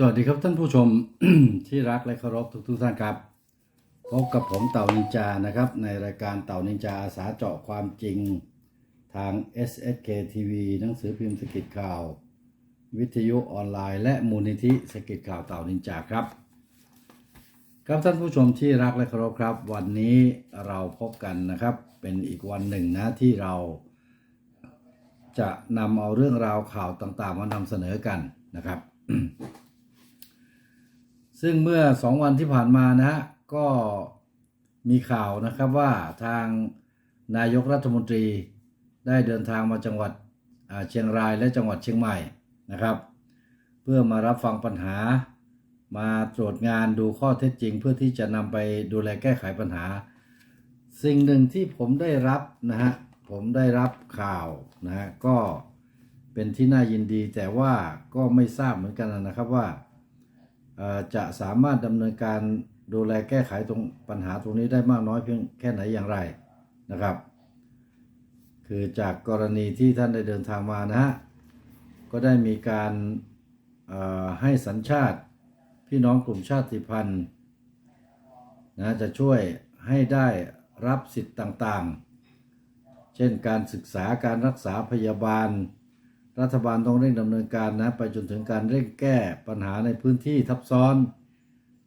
สวัสดีครับท่านผู้ชมที่รักและเคารพทุกทุกท่านครับพบกับผมเต่านินจานะครับ ในรายการเต่านินจาอาสาเจาะความจริงทาง SSK TV หนังสือพิมพ์สกิดข่าว วิทยุออนไลน์ และมูลนิธิสกิดข่าวเต่านินจาครับ ครับท่านผู้ชมที่รักและเคารพครับ วันนี้เราพบกันนะครับ เป็นอีกวันหนึ่งนะที่เรา จะนำเอาเรื่องราวข่าวต่างๆมานำเสนอกันนะครับ ซึ่งเมื่อสองวันที่ผ่านมานะฮะก็มีข่าวนะครับว่าทางนายกรัฐมนตรีได้เดินทางมาจังหวัดเชียงรายและจังหวัดเชียงใหม่นะครับ เพื่อมารับฟังปัญหา มาตรวจงานดูข้อเท็จจริง เพื่อที่จะนำไปดูแลแก้ไขปัญหา สิ่งหนึ่งที่ผมได้รับนะฮะผมได้รับข่าวนะฮะก็เป็นที่น่ายินดีแต่ว่าก็ไม่ทราบเหมือนกันนะครับว่า จะสามารถดำเนินการดูแลแก้ไขตรงปัญหาตรงนี้ได้มากน้อยเพียงแค่ไหนอย่างไรนะครับ คือจากกรณีที่ท่านได้เดินทางมานะฮะก็ได้มีการให้สัญชาติพี่น้องกลุ่มชาติพันธุ์นะจะช่วยให้ได้รับสิทธิ์ต่างๆ เช่นการศึกษาการรักษาพยาบาล รัฐบาลต้องเร่งดำเนินการนะไปจนถึงการเร่งแก้ปัญหาในพื้นที่ทับซ้อน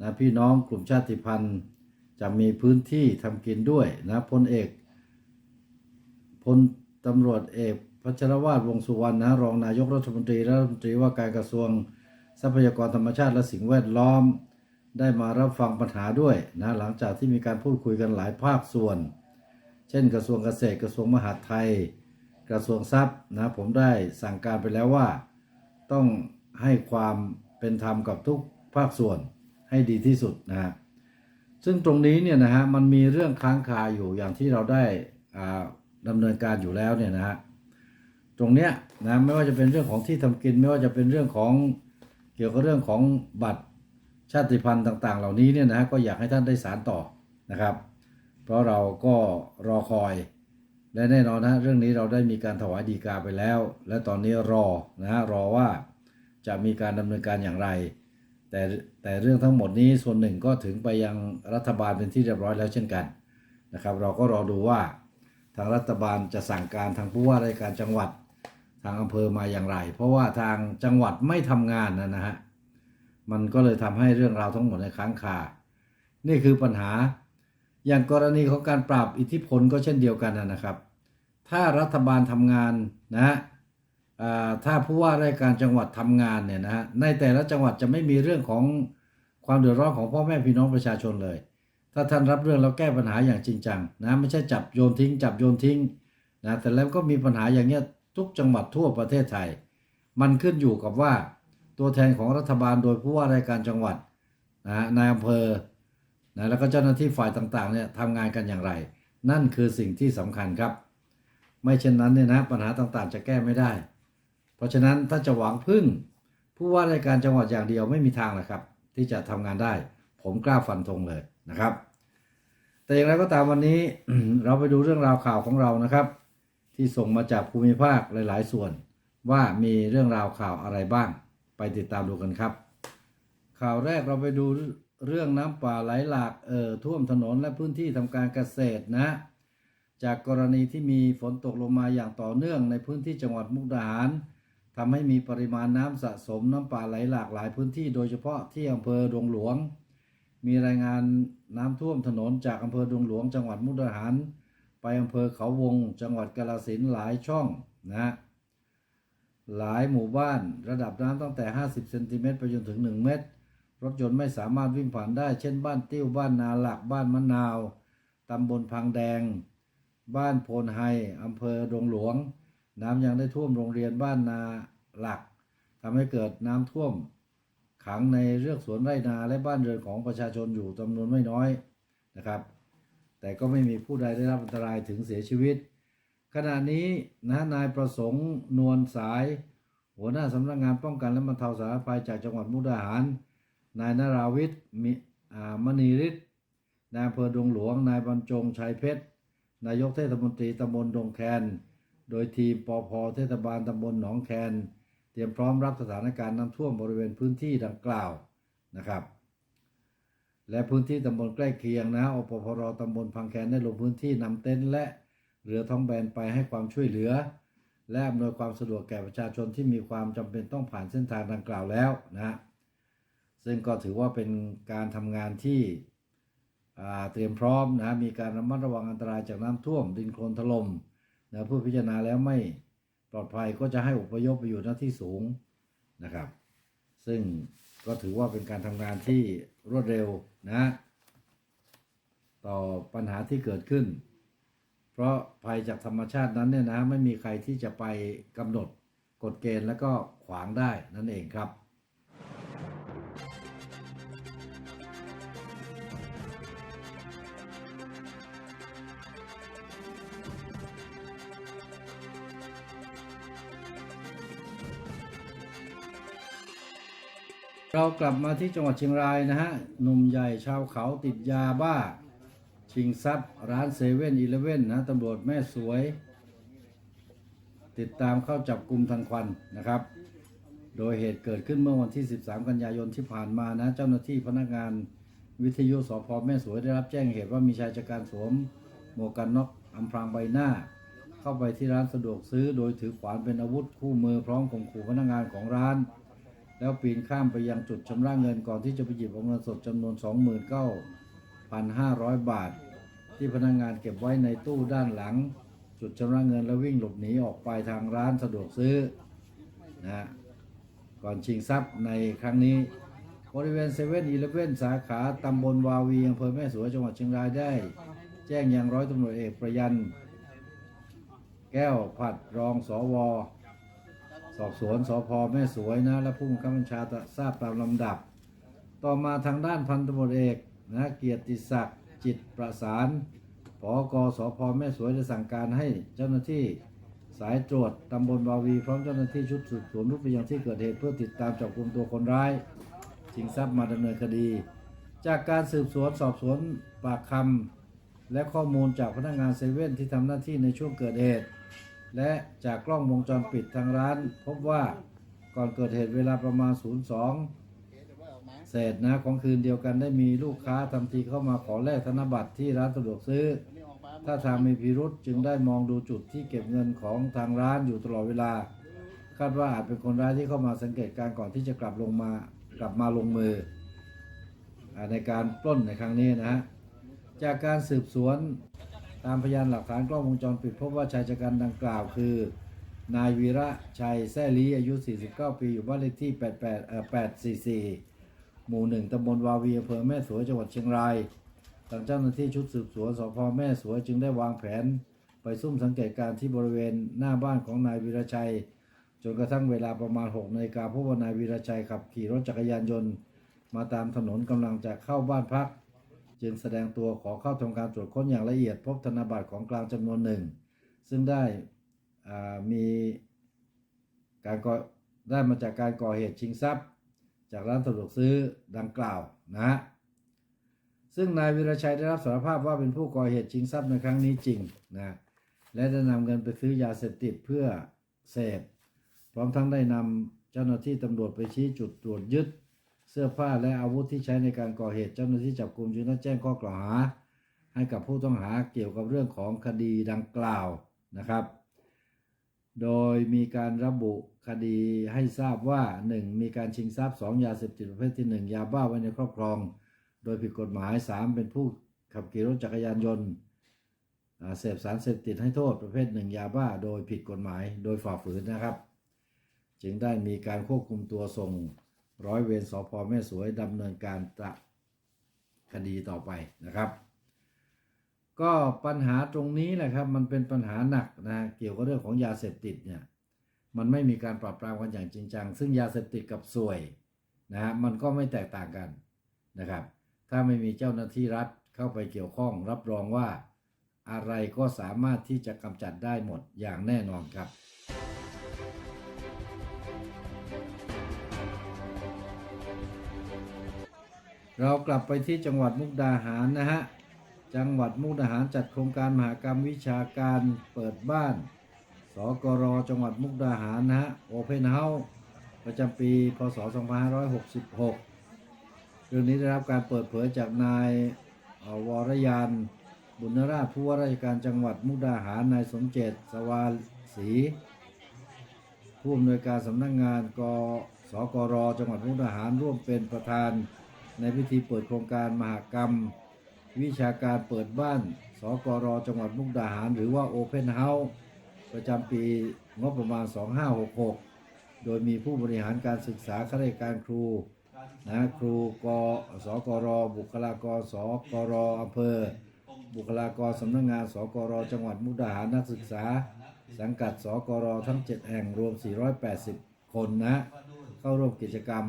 นะพี่น้องกลุ่มชาติพันธุ์ จะมีพื้นที่ทำกินด้วยนะพลเอกพลตำรวจเอกพัชรวาทวงสุวรรณนะรองนายกรัฐมนตรีและรัฐมนตรีว่าการกระทรวงทรัพยากรธรรมชาติและสิ่งแวดล้อม ได้มารับฟังปัญหาด้วยนะหลังจากที่มีการพูดคุยกันหลายภาคส่วน เช่น กระทรวงเกษตรกระทรวงมหาดไทย กระทรวงทรัพย์นะผมได้สั่งการไปแล้วว่า ต้องให้ความเป็นธรรมกับทุกภาคส่วนให้ดีที่สุดนะฮะซึ่งตรงนี้เนี่ยนะฮะมันมีเรื่องค้างคาอยู่อย่างที่เราได้อ่าดำเนินการอยู่แล้วเนี่ยนะฮะตรงเนี้ยนะไม่ว่าจะเป็นเรื่องของที่ทำกิน ไม่ว่าจะเป็นเรื่องของเกี่ยวกับเรื่องของบัตรชาติพันธุ์ต่าง ๆ เหล่านี้เนี่ยนะฮะก็อยากให้ท่านได้สารต่อนะครับ เพราะเราก็รอคอย และแน่นอนนะเรื่องนี้เราได้มีการถวายดีกาไปแล้ว และตอนนี้รอนะฮะรอว่าจะมีการดำเนินการอย่างไร แต่แต่เรื่องทั้งหมดนี้ส่วนหนึ่งก็ถึงไปยังรัฐบาลเป็นที่เรียบร้อยแล้วเช่นกันนะครับ เราก็รอดูว่าทางรัฐบาลจะสั่งการทางผู้ว่าราชการจังหวัดทางอำเภอมาอย่างไร เพราะว่าทางจังหวัดไม่ทำงานนะนะฮะมันก็เลยทำให้เรื่องราวทั้งหมดในค้างคา นี่คือปัญหาอย่างกรณีของการปราบอิทธิพลก็เช่นเดียวกันนะครับ ถ้ารัฐบาลทำงานนะฮะถ้าผู้ว่าราชการจังหวัดทำงานเนี่ยนะฮะในแต่ละจังหวัดจะไม่มีเรื่องของความเดือดร้อนของพ่อแม่พี่น้องประชาชนเลย ถ้าท่านรับเรื่องแล้วแก้ปัญหาอย่างจริงจังนะไม่ใช่จับโยนทิ้ง จับโยนทิ้งนะแต่แล้วก็มีปัญหาอย่างเงี้ยทุกจังหวัดทั่วประเทศไทย มันขึ้นอยู่กับว่าตัวแทนของรัฐบาลโดยผู้ว่าราชการจังหวัดนะฮะนายอำเภอนะแล้วก็เจ้าหน้าที่ฝ่ายต่างๆเนี่ยทำงานกันอย่างไร นั่นคือสิ่งที่สำคัญครับ ไม่เช่นนั้นเนี่ยนะปัญหาต่างๆ จะแก้ไม่ได้ เพราะฉะนั้นถ้าจะหวังพึ่ง ผู้ว่าราชการจังหวัดอย่างเดียวไม่มีทางเลยครับ ที่จะทำงานได้ ผมกล้าฟันธงเลยนะครับ แต่อย่างไรก็ตามวันนี้เราไปดูเรื่องราวข่าวของเรานะครับ ที่ส่งมาจากภูมิภาคหลาย ๆ ส่วน ว่ามีเรื่องราวข่าวอะไรบ้าง ไปติดตามดูกันครับ ข่าวแรกเราไปดูเรื่องน้ำป่าไหลหลากเอ่อท่วมถนนและพื้นที่ทำการเกษตรนะ จากกรณีที่มีฝนตกลงมาอย่างต่อเนื่องในพื้นที่จังหวัดมุกดาหารทำให้มีปริมาณน้ำสะสมน้ำป่าไหลหลากหลายพื้นที่โดยเฉพาะที่อำเภอดงหลวง มีรายงานน้ำท่วมถนนจากอำเภอดงหลวง จังหวัดมุกดาหาร ไปอำเภอเขาวง จังหวัดกาฬสินธุ์หลายช่องนะหลายหมู่บ้านระดับน้ำตั้งแต่ 50 เซนติเมตรไปจนถึง 1 เมตร รถยนต์ไม่สามารถวิ่งผ่านได้ เช่นบ้านติ้วบ้านนาหลักบ้านมะนาวตำบลพังแดง บ้านโพนไฮอำเภอดงหลวง น้ำยังได้ท่วมโรงเรียนบ้านนาหลักทำให้เกิดน้ำท่วม ขังในเรือกสวนไร่นาและบ้านเรือนของประชาชนอยู่จำนวนไม่น้อยนะครับ แต่ก็ไม่มีผู้ใดได้รับอันตรายถึงเสียชีวิต ขณะนี้นะนายประสงค์นวลสาย หัวหน้าสำนักงานป้องกันและบรรเทาสาธารณภัยจากจังหวัดมุกดาหาร นายนาราวิทย์มิอามณีฤทธิ์นายอำเภอดงหลวง นายบรรจงชัยเพชร นายกเทศมนตรีตำบลดงแคน โดยทีมปอพเทศบาลตำบลหนองแคนทรียมพร้อมรับสถานการณ์น้ำท่วมบริเวณพื้นที่ดังกล่าวนะครับ และพื้นที่ตำบลใกล้เคียงนะอปพรตำบลพังแคนได้ลงพื้นที่นำเต็นท์และเรือท้องแบนไปให้ความช่วยเหลือ และอำนวยความสะดวกแก่ประชาชนที่มีความจำเป็นต้องผ่านเส้นทางดังกล่าวแล้วนะซึ่งก็ถือว่าเป็นการทำงานที่ เตรียมพร้อมนะมีการระมัดระวังอันตรายจากน้ำท่วม ดินโคลนถล่มนะผู้พิจารณาแล้วไม่ปลอดภัยก็จะให้อพยพไปอยู่หน้าที่สูงนะครับ ซึ่งก็ถือว่าเป็นการทำงานที่รวดเร็วนะ ต่อปัญหาที่เกิดขึ้น เพราะภัยจากธรรมชาตินั้นเนี่ยนะไม่มีใครที่จะไปกำหนดกฎเกณฑ์แล้วก็ขวางได้นั่นเองครับ เรากลับมาที่จังหวัดเชียงรายนะฮะหนุ่มใหญ่ชาวเขาติดยาบ้า ชิงทรัพย์ร้านเซเว่นอีเลฟเว่นนะตำรวจแม่สวย ติดตามเข้าจับกลุ่มทันควันนะครับ โดยเหตุเกิดขึ้นเมื่อวันที่ 13 กันยายนที่ผ่านมานะ เจ้าหน้าที่พนักงานวิทยุสพแม่สวยได้รับแจ้งเหตุว่ามีชายชะกันสวมหมวกกันน็อกอำพรางใบหน้า เข้าไปที่ร้านสะดวกซื้อ โดยถือขวานเป็นอาวุธคู่มือพร้อมข่มขู่พนักงานของร้าน แล้วปีนข้ามไปยังจุดชำระเงินก่อนที่จะไปหยิบเอาเงินสดจำนวน 29,500 บาท ที่พนักงานเก็บไว้ในตู้ด้านหลัง จุดชำระเงินแล้ววิ่งหลบหนีออกไปทางร้านสะดวกซื้อนะฮะก่อนชิงทรัพย์ในครั้งนี้บริเวณเซเว่นอีเลฟเว่นสาขาตำบลวาวีอำเภอแม่สวยจังหวัดเชียงรายได้ แจ้งยังร้อยตำรวจเอกประยัน แก้วผัดรองสว สอบสวนสพแม่สวยนะ และผู้บังคับบัญชาทราบตามลำดับ ต่อมาทางด้านพันตำรวจเอกนะเกียรติศักดิ์จิตประสานผอกสพแม่สวยได้สั่งการให้เจ้าหน้าที่สายตรวจตำบลวาวีพร้อมเจ้าหน้าที่ชุดสืบสวนรุกไปยังที่เกิดเหตุเพื่อติดตามจับกลุ่มตัวคนร้ายชิงทรัพย์มาดำเนินคดี จากการสืบสวนสอบสวนปากคำและข้อมูลจากพนักงานเซเว่นที่ทำหน้าที่ในช่วงเกิดเหตุ และจากกล้องวงจรปิดทางร้าน พบว่าก่อนเกิดเหตุเวลาประมาณ 02 เศษนะของคืนเดียวกันได้มีลูกค้าทำทีเข้ามาขอแลกธนบัตรที่ร้านสะดวกซื้อ ถ้าทางมีพิรุษจึงได้มองดูจุดที่เก็บเงินของทางร้านอยู่ตลอดเวลา คาดว่าอาจเป็นคนร้ายที่เข้ามาสังเกตการณ์ก่อนที่จะกลับลงมากลับมาลงมืออในการปล้นในครั้งนี้นะฮะจากการสืบสวน ตามพยานหลักฐานกล้องวงจรปิดพบว่าชายชะกันดังกล่าวคือ นายวีระชัยแซ่ลีอายุ 49 ปีอยู่บ้านเลขที่ 88เอ่อ844 หมู่หนึ่งตำบลวาวีอำเภอแม่สวยจังหวัดเชียงรายทางเจ้าหน้าที่ชุดสืบสวนสพแม่สวยจึงได้วางแผน ไปซุ่มสังเกตการณ์ที่บริเวณหน้าบ้านของนายวีระชัย จนกระทั่งเวลาประมาณ6นาฬิกาพบว่านายวีระชัยขับขี่รถจักรยานยนต์ มาตามถนนกำลังจะเข้าบ้านพัก จึงแสดงตัวขอเข้าทำการตรวจค้นอย่างละเอียดพบธนบัตรของกลางจำนวนหนึ่ง ซึ่งได้มีการก่อได้มาจากการก่อเหตุชิงทรัพย์ จากร้านสะดวกซื้อดังกล่าวนะฮะซึ่งนายวิรชัยได้รับสารภาพว่าเป็นผู้ก่อเหตุชิงทรัพย์ในครั้งนี้จริงนะและได้นำเงินไปซื้อยาเสพติดเพื่อเสพพร้อมทั้งได้นำเจ้าหน้าที่ตำรวจไปชี้จุดตรวจยึด เสื้อผ้าและอาวุธที่ใช้ในการก่อเหตุเจ้าหน้าที่จับกลุ่มจึงได้แจ้งข้อกล่าวหา ให้กับผู้ต้องหาเกี่ยวกับเรื่องของคดีดังกล่าวนะครับ โดยมีการระบุคดีให้ทราบว่า 1. มีการชิงทรัพย์ 2. ยาเสพติดประเภทที่ 1 ยาบ้าไว้ในครอบครอง โดยผิดกฎหมาย 3. เป็นผู้ขับขี่รถจักรยานยนต์เสพสารเสพติดให้โทษประเภทหนึ่งยาบ้าโดยผิดกฎหมาย โดยฝ่าฝืนนะครับ จึงได้มีการควบคุมตัวส่ง ร้อยเวรสพแม่สวยดำเนินการตะคดีต่อไปนะครับ ก็ปัญหาตรงนี้แหละครับ มันเป็นปัญหาหนักนะเกี่ยวกับเรื่องของยาเสพติดเนี่ยมันไม่มีการปราบปรามกันอย่างจริงจัง ซึ่งยาเสพติดกับสวยนะฮะมันก็ไม่แตกต่างกันนะครับ ถ้าไม่มีเจ้าหน้าที่รัฐเข้าไปเกี่ยวข้อง รับรองว่าอะไรก็สามารถที่จะกำจัดได้หมดอย่างแน่นอนครับ เรากลับไปที่จังหวัดมุกดาหารนะฮะ จังหวัดมุกดาหารจัดโครงการมหากรรมวิชาการเปิดบ้าน สกรจังหวัดมุกดาหารนะฮะโอเพนเฮาส์ประจำปี พศ 2566 เรื่องนี้ได้รับการเปิดเผยจากนายวรยาน บุญนราชผู้ว่าราชการจังหวัดมุกดาหาร นายสมเจตสวาศรีผู้อำนวยการสำนักงานกสกรจังหวัดมุกดาหารร่วมเป็นประธาน ในพิธีเปิดโครงการมหากรรม วิชาการเปิดบ้าน สกรจังหวัดมุกดาหาร หรือว่า Open House ประจำปีงบประมาณ 2566 โดยมีผู้บริหารการศึกษาข้าราชการครูนะครูกสกร บุคลากรสกรอำเภอ บุคลากรสำนักงาน สกร จังหวัดมุกดาหารนักศึกษา สังกัดสกร ทั้ง 7 แห่งรวม 480 คนนะ เข้าร่วมกิจกรรม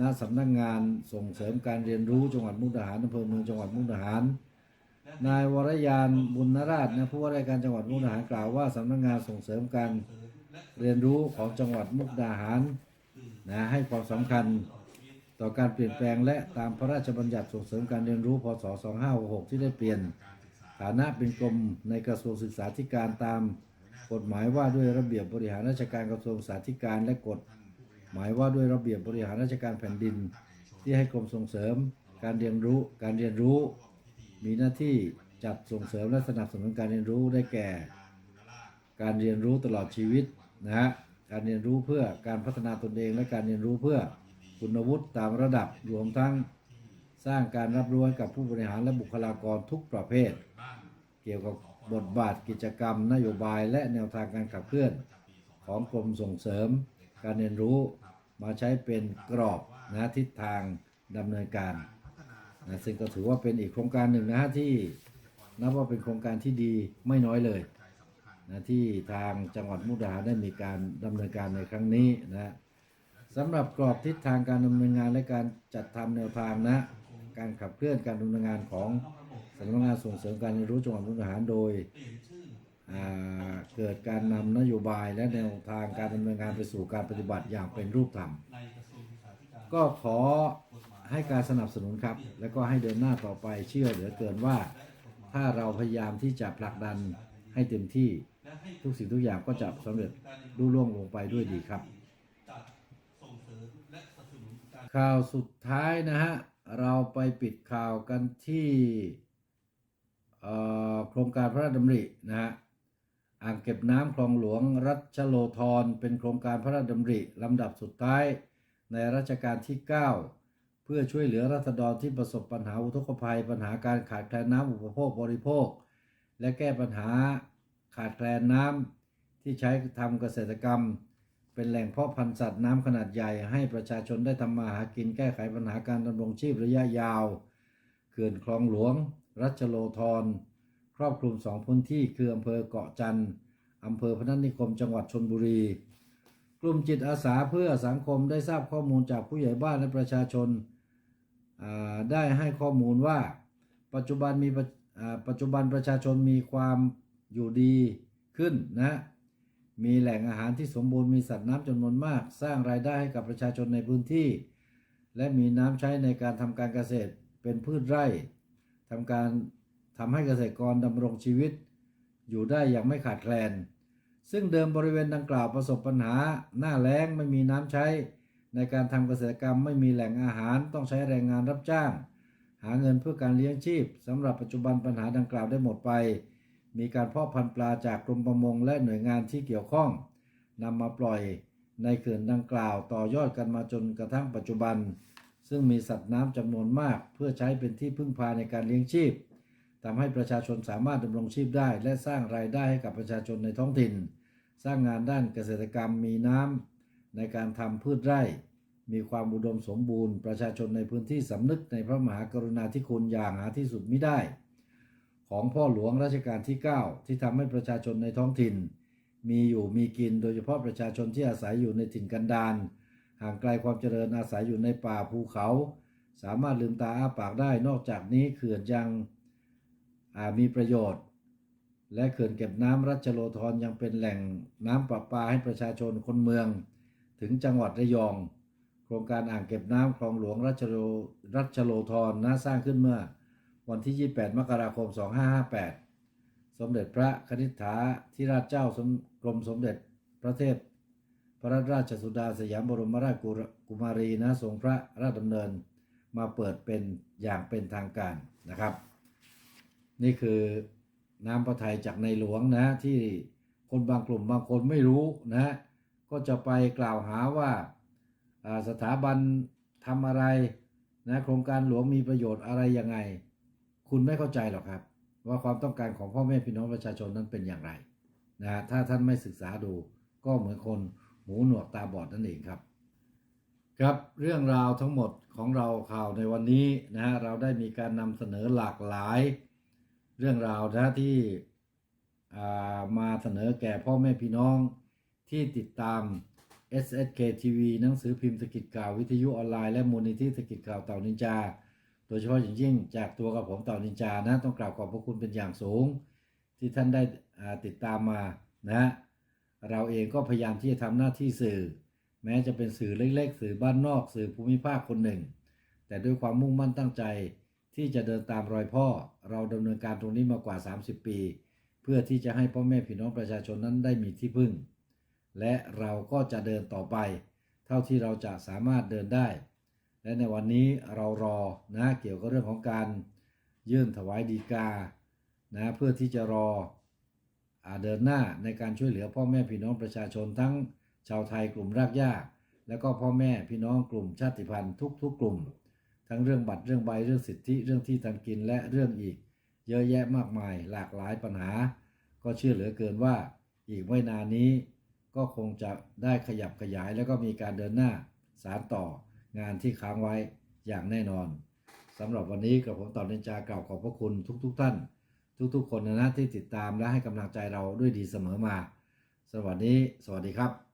ณสำนักงานส่งเสริมการเรียนรู้จังหวัดมุกดาหารอำเภอเมืองจังหวัดมุกดาหาร นายวรยานบุญนราชนะผู้ว่าราชการจังหวัดมุกดาหารกล่าวว่าสำนักงานส่งเสริมการเรียนรู้ของจังหวัดมุกดาหารนะให้ความสำคัญต่อการเปลี่ยนแปลงและตามพระราชบัญญัติส่งเสริมการเรียนรู้พศ 2566 ที่ได้เปลี่ยนฐานะเป็นกรมในกระทรวงศึกษาธิการตามกฎหมายว่าด้วยระเบียบบริหารราชการกระทรวงศึกษาธิการและกฎ หมายว่าด้วยระเบียบบริหารราชการแผ่นดิน ที่ให้กรมส่งเสริม การเรียนรู้ การเรียนรู้ มีหน้าที่จัดส่งเสริมและสนับสนุนการเรียนรู้ได้แก่ การเรียนรู้ตลอดชีวิตนะฮะการเรียนรู้เพื่อการพัฒนาตนเองและการเรียนรู้เพื่อคุณวุฒิตามระดับรวมทั้งสร้างการรับรู้ให้กับผู้บริหารและบุคลากรทุกประเภท เกี่ยวกับบทบาทกิจกรรม นโยบายและแนวทางการขับเคลื่อน ของกรมส่งเสริม การเรียนรู้มาใช้เป็นกรอบนะทิศทางดำเนินการนะซึ่งก็ถือว่าเป็นอีกโครงการหนึ่งนะฮะที่นับว่าเป็นโครงการที่ดีไม่น้อยเลยนะที่ทางจังหวัดมุกดาหารได้มีการดำเนินการในครั้งนี้นะสำหรับกรอบทิศทางการดำเนินงานและการจัดทำแนวทางนะ การขับเคลื่อนการดำเนินงานของสำนักงานส่งเสริมการเรียนรู้จังหวัดมุกดาหารโดย เกิดการนำนโยบายและแนวทางการดำเนินงานไปสู่การปฏิบัติอย่างเป็นรูปธรรม ก็ขอให้การสนับสนุนครับ และก็ให้เดินหน้าต่อไปเชื่อเหลือเกินว่า ถ้าเราพยายามที่จะผลักดันให้เต็มที่ทุกสิ่งทุกอย่างก็จะสำเร็จรุ่ล่วงลงไปด้วยดีครับ ข่าวสุดท้ายนะฮะ เราไปปิดข่าวกันที่โครงการพระราชดำรินะฮะ อ่างเก็บน้ำคลองหลวงรัชโลธรเป็นโครงการพระราชดำริลำดับสุดท้าย ในรัชกาลที่ 9 เพื่อช่วยเหลือรัษฎรที่ประสบปัญหาอุทกภัย ปัญหาการขาดแคลนน้ำอุปโภคบริโภค และแก้ปัญหาขาดแคลนน้ำที่ใช้ทำเกษตรกรรม เป็นแหล่งเพาะพันธุ์สัตว์น้ำขนาดใหญ่ให้ประชาชนได้ทำมาหากินแก้ไขปัญหาการดำรงชีพระยะยาว เขื่อนคลองหลวง รัชโลธร รอบคลุมสองพื้นที่คืออำเภอเกาะจันทร์อำเภอพนัสนิคมจังหวัดชนบุรี กลุ่มจิตอาสาเพื่อสังคมได้ทราบข้อมูลจากผู้ใหญ่บ้านและประชาชนาได้ให้ข้อมูลว่า ปัจจุบันมีปัจจุบันประชาชนมีความอยู่ดีขึ้นนะมีแหล่งอาหารที่สมบูรณ์มีสัตว์น้ำจำนวนมาก สร้างรายได้ให้กับประชาชนในพื้นที่ และมีน้ำใช้ในการทำการเกษตรเป็นพืชไร่ทำการ ทำให้เกษตรกรดำรงชีวิต อยู่ได้อย่างไม่ขาดแคลน ซึ่งเดิมบริเวณดังกล่าวประสบปัญหา หน้าแล้งไม่มีน้ำใช้ ในการทำเกษตรกรรมไม่มีแหล่งอาหารต้องใช้แรงงานรับจ้าง หาเงินเพื่อการเลี้ยงชีพสำหรับปัจจุบันปัญหาดังกล่าวได้หมดไป มีการเพาะพันธุ์ปลาจากกรมประมงและหน่วยงานที่เกี่ยวข้องนำมาปล่อยในเขื่อนดังกล่าวต่อยอดกันมาจนกระทั่งปัจจุบัน ซึ่งมีสัตว์น้ำจำนวนมากเพื่อใช้เป็นที่พึ่งพาในการเลี้ยงชีพ ทำให้ประชาชนสามารถดำรงชีพได้ และสร้างรายได้ให้กับประชาชนในท้องถิ่น สร้างงานด้านเกษตรกรรมมีน้ำในการทำพืชไร่ มีความอุดมสมบูรณ์ ประชาชนในพื้นที่สำนึกในพระมหากรุณาธิคุณอย่างหาที่สุดมิได้ ของพ่อหลวงรัชกาลที่ 9 ที่ทำให้ประชาชนในท้องถิ่น มีอยู่มีกินโดยเฉพาะประชาชนที่อาศัยอยู่ในถิ่นกันดารห่างไกลความเจริญอาศัยอยู่ในป่าภูเขา สามารถลืมตาอ้าปากได้นอกจากนี้เขื่อนยัง อามีประโยชน์ และเขื่อนเก็บน้ำรัชโลธรยังเป็นแหล่งน้ำประปาให้ประชาชนคนเมือง ถึงจังหวัดระยอง โครงการอ่างเก็บน้ำคลองหลวงรัชโลรัชโลธรนะสร้างขึ้นเมื่อ วันที่ 28 มกราคม 2558 สมเด็จพระคณิษฐาธิราชเจ้าสมกรมสมเด็จพระเทพพระราชสุดาสยามบรมราชกุมารีนะทรงพระราชดำเนิน มาเปิดเป็นอย่างเป็นทางการนะครับ นี่คือน้ำพระทัยจากในหลวงนะที่คนบางกลุ่มบางคนไม่รู้นะก็จะไปกล่าวหาว่าสถาบันทำอะไรนะโครงการหลวงมีประโยชน์อะไรยังไง คุณไม่เข้าใจหรอกครับ ว่าความต้องการของพ่อแม่พี่น้องประชาชนนั้นเป็นอย่างไรนะถ้าท่านไม่ศึกษาดู ก็เหมือนคนหูหนวกตาบอดนั่นเองครับ ครับเรื่องราวทั้งหมดของเราข่าวในวันนี้นะฮะเราได้มีการนำเสนอหลากหลาย เรื่องราวนะที่มาเสนอแก่พ่อแม่พี่น้องที่ติดตาม SSK TV หนังสือพิมพ์สกิจข่าววิทยุออนไลน์และมูลนิธิสกิจข่าวเต่านินจา โดยเฉพาะอย่างยิ่งจากตัวกับผมเต่านินจานะต้องกราบขอบพระคุณเป็นอย่างสูง ที่ท่านได้ติดตามมานะเราเองก็พยายามที่จะทำหน้าที่สื่อ แม้จะเป็นสื่อเล็กๆ สื่อบ้านนอก สื่อภูมิภาคคนหนึ่ง แต่ด้วยความมุ่งมั่นตั้งใจ ที่จะเดินตามรอยพ่อ เราดำเนินการตรงนี้มากว่า 30 ปี เพื่อที่จะให้พ่อแม่พี่น้องประชาชนนั้นได้มีที่พึ่ง และเราก็จะเดินต่อไป เท่าที่เราจะสามารถเดินได้ และในวันนี้เรารอนะเกี่ยวกับเรื่องของการยื่นถวายดีกานะเพื่อที่จะรออเดินหน้าในการช่วยเหลือพ่อแม่พี่น้องประชาชนทั้งชาวไทยกลุ่มรากหญ้า แล้วก็พ่อแม่พี่น้องกลุ่มชาติพันธุ์ทุกๆกลุ่ม ทั้งเรื่องบัตรเรื่องใบเรื่องสิทธิเรื่องที่ทำกินและเรื่องอีก เยอะแยะมากมายหลากหลายปัญหา ก็เชื่อเหลือเกินว่า อีกไม่นานนี้ ก็คงจะได้ขยับขยายแล้วก็มีการเดินหน้าสารต่องานที่ค้างไว้อย่างแน่นอนสำหรับวันนี้กับผมต่อนนินจากล่าวขอบพระคุณทุกๆทท่าน ทุกๆ คนนะที่ติดตามและให้กำลังใจเราด้วยดีเสมอมา สวัสดี สวัสดีครับ